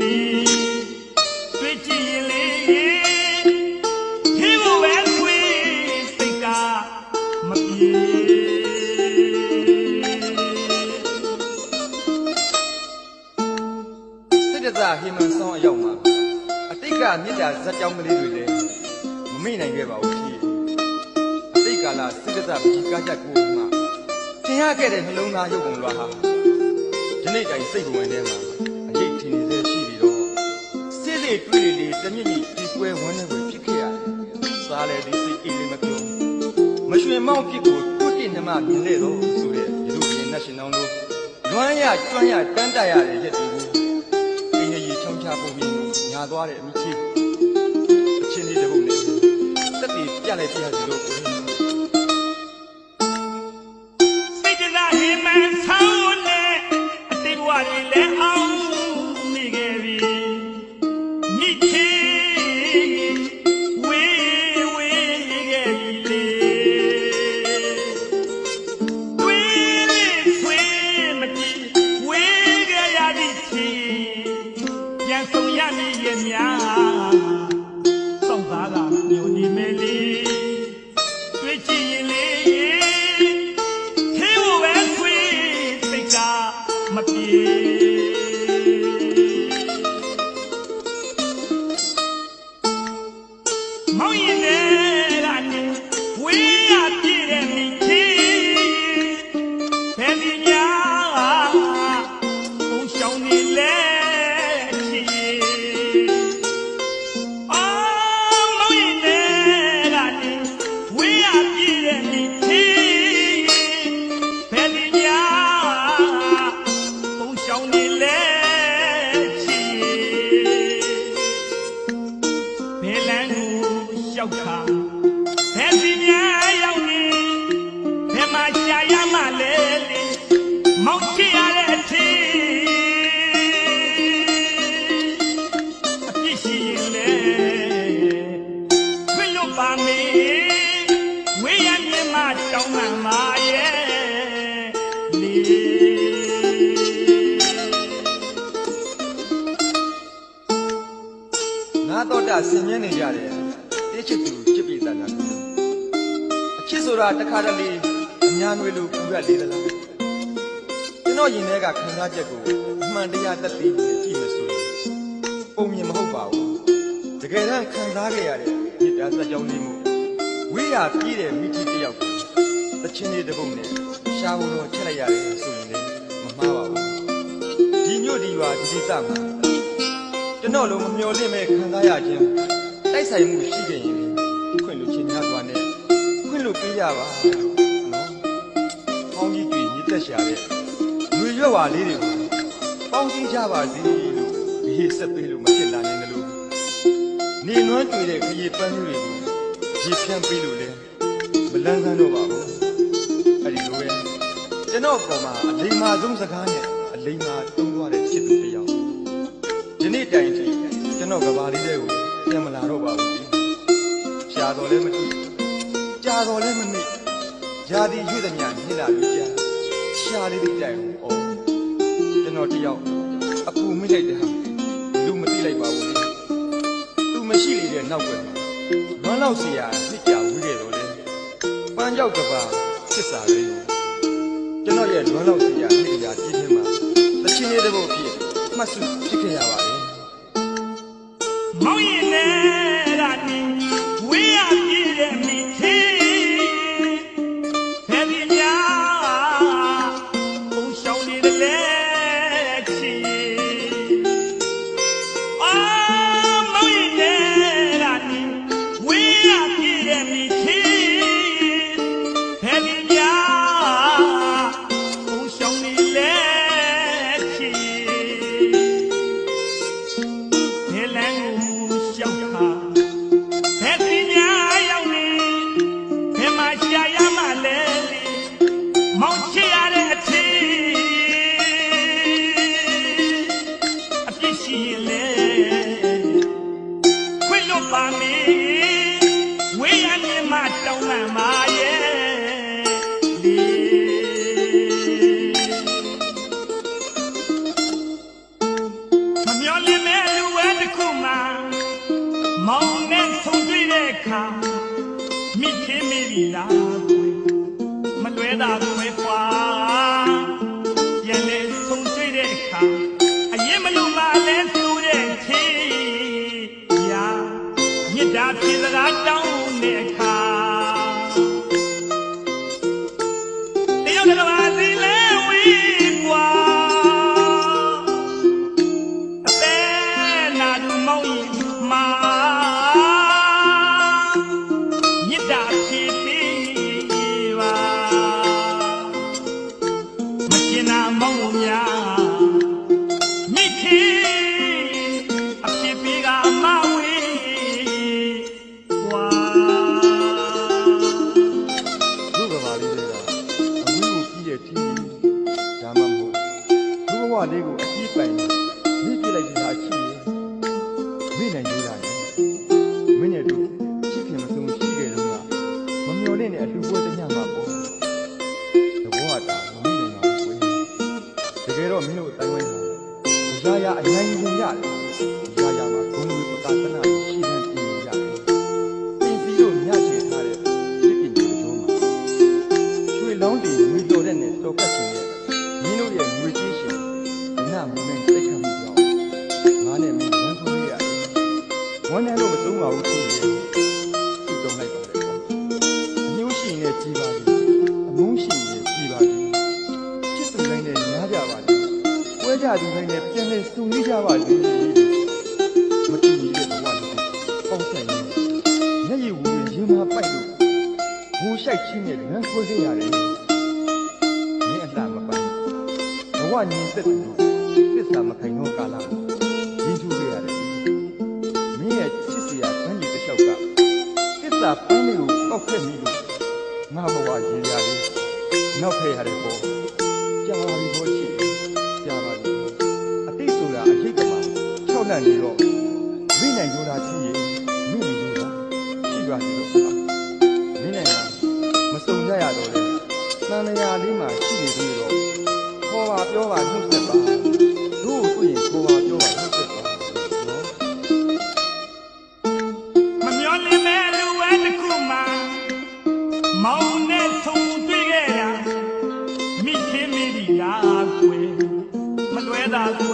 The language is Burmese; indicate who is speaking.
Speaker 1: နေမယ်လေတွေ့ကြည့်ရင်လေခေဘဝဲခွေစိတ်ကမပြေ
Speaker 2: စိတ်တသာဟိမန်ဆောင်အရောက်မှာအတိတ်ကမြစ်တာဇက်ကြောင်းကလေးတွေလည်းမမိနိုင်ခဲ့ပါဘူးဖြစ်အတိတ်ကာလစိတ်တသာကြီးကားချက်ကိုမှသင်ရခဲ့တဲ့နှလုံးသားရုပ်ပုံလွှာဟာဒီနေ့တိုင်စိတ်ဝင်ထဲမှာ စိစိတွေးလေလေတမြင့်ကြီးဒီကွဲဝမ်းနေွယ်ဖြစ်ခဲ့ရတယ်စားလေဒီစိတ်အေးလေးမပြုံးမရွှင်မောက်ဖြစ်ကိုတွတ်တင်နှမမြင်လေတော့ဆိုတဲ့ဒီလိုပြင် national လို့လွမ်းရကျွမ်းရတန်းတရရတဲ့ရက်တွေကိုအင်းကြီးချောင်းချပုံပြီးညာသွားတဲ့အမိချီအချင်းလေးတစ်ပုတ်နဲ့တက်ပြီးပြလိုက်ပြရစီလို့ကို
Speaker 1: မပြေ တော့တာ
Speaker 2: ဆင်မြဲနေကြတယ်တိချစ်သူချစ်ပြီတန်တာအချစ်ဆိုတာတစ်ခါတလေအညာနွေလိုပူရလေးသလားကျွန်တော်ရင်ထဲကခံစားချက်ကိုအမှန်တရားသက်သေနဲ့ကြည့်မစိုးပုံမြင်မဟုတ်ပါဘူးတကယ်တမ်းခံစားခဲ့ရတဲ့မြစ်တာစက်ကြောင်းလေးမှုဝေးရပြည့်တဲ့မိတိတစ်ယောက်ကိုတချင်းလေးတစ်ပုတ်နဲ့ရှားဖို့တော့ချက်လိုက်ရတယ်ဆိုရင်လည်းမမှားပါဘူးဒီမြို့ဒီရွာဒီဒေသမှာ ကျွန်တော်လုံးမမျော်လင့်မဲ့ခံစားရခြင်းတိုက်ဆိုင်မှုရှိခဲ့ရင်ခွင့်လို့ချင်းများစွာနဲ့ခွင့်လို့ပေးကြပါနော်။ပေါင်းကြီးတွေညစ်သက်ရှာတဲ့လူရွက်ဝါလေးတွေကိုပေါင်းစည်းကြပါစေလို့ဒီဆက်ပေးလို့မဖြစ်လာနိုင်တယ်လို့နေနွမ်းတွေ့တဲ့ခရီးပန်းမျိုးတွေကိုရေဖြန့်ပေးလို့လဲမလန်းဆန်းတော့ပါဘူး။အဲ့ဒီလိုပဲကျွန်တော်ပေါ်မှာအလိမ္မာဆုံးစကားနဲ့အလိမ္မာတုံးသွားတဲ့ချစ်သူတစ်ယောက် ဒီနေ့တိုင်ထိကျွန်တော်ကဘာလေးတဲ့ကိုပြန်မလာတော့ပါဘူး။ရှားတော်လည်းမကြည့်။ကြာတော်လည်းမမေ့။ຢာဒီရွေ့တဲ့ညာနှစ်လာပြီးကြာ။ရှားလေးပြီးတိုင်အောင်။ကျွန်တော်တယောက်အပူမိလိုက်တဲ့ဟာလူမသိလိုက်ပါဘူး။သူမရှိလေတဲ့နောက်ွယ်မှာလွမ်းလောက်เสียနှစ်ကြာဝေးခဲ့တော့လေ။ပန်းကြောက်ကဘာချစ်စာလေးကျွန်တော်ရဲ့လွမ်းလောက်เสียနှစ်ကြာကြီးထင်းမှာတချင်းလေးတစ်ပုတ်ဖြစ်မှတ်စုဖြစ်ခဲ့ရပါတယ်
Speaker 1: မောင်ရင်နဲ့ကနေဝေးရပြည့်တဲ့မိချီဘယ်ဒီညာပုံရှောင်းနေတယ်လေချီအာမောင်ရင်နဲ့ကနေဝေးရပြည့်တဲ့မိချီဘယ်ဒီညာပုံရှောင်းနေလေချီဘယ် ပါမီဝေယမြင်မတောင်းမှန်ပါရဲ့မမျောလင်းမဲ့လူဝဲတစ်ခုမှမောင်နဲ့ဆုံးတွေ့တဲ့အခါမိခင်မိ
Speaker 2: လာကိုမလွဲတာကိုပဲ တို့ဘဝလေးကိုအကြည့်ပိုင်နေပြစ်လိုက်တဲ့ဟာချီရင်မိနိုင်ကြတာရင်မင်းရဲ့တို့ချစ်ခင်မဆုံးရှိခဲ့တော့ကမမျော်လင့်တဲ့အလူပွဲတစ်ညမှာပေါ့တဘောကတာမမိနိုင်ပါဘူးကွယ်တကယ်တော့မင်းတို့အတိုင်းဝိုင်းဟာရာရာအနိုင်ရင်ရတယ်ရာရာမှာဂုဏ်ဝေပကာသနာရှိ ဘူးသူရဲ့သူတုံးလိုက်ပါတယ်ပေါ့။အညှိုးရှင်နဲ့ကြီးပါလိမ့်အမုန်းရှင်နဲ့ကြီးပါလိမ့်ချစ်သူတိုင်းနဲ့ညားကြပါလိမ့်ပွဲကြသူတိုင်းနဲ့ပြန်လဲစုံရကြပါလိမ့်မတူညီတဲ့ဘဝလေးပေါင်းဆိုင်ရင်မျက်ရည်ဝူရင်ရင်မပိုက်လို့ငိုရှိုက်ချင်းနဲ့လမ်းဆွဲခဲ့ရတယ်။မင်းအလှမပိုင်ဘဝညင်သက်သူသစ္စာမခိုင်တော့ကာလမှာ စ္စာပန်းလေးကိုပောက်ခဲ့မိလို့ငါဘဝရေရာလေးနောက်ခဲ့ရတယ်ပေါ့။ကြာပါပြီပေါ့ချစ်ကြာပါပြီ။အတိတ်ဆိုတာအရေးကမှာ၆လန့်နေတော့မိနိုင်ကြတာချစ်ရင်မိမိကြတာရှိပါသေးတော့ပါမင်းနိုင်ငံမစုံကြရတော့လေတန်လျာလေးမှာရှိနေသေးတော့ခေါ်ပါပြောပါနှုတ်ဆက်ပါ
Speaker 1: မောင်နဲ့ဆုံတွေ့ခဲ့တာမိခင်မိဒီလားကွယ်မလွဲတာကွ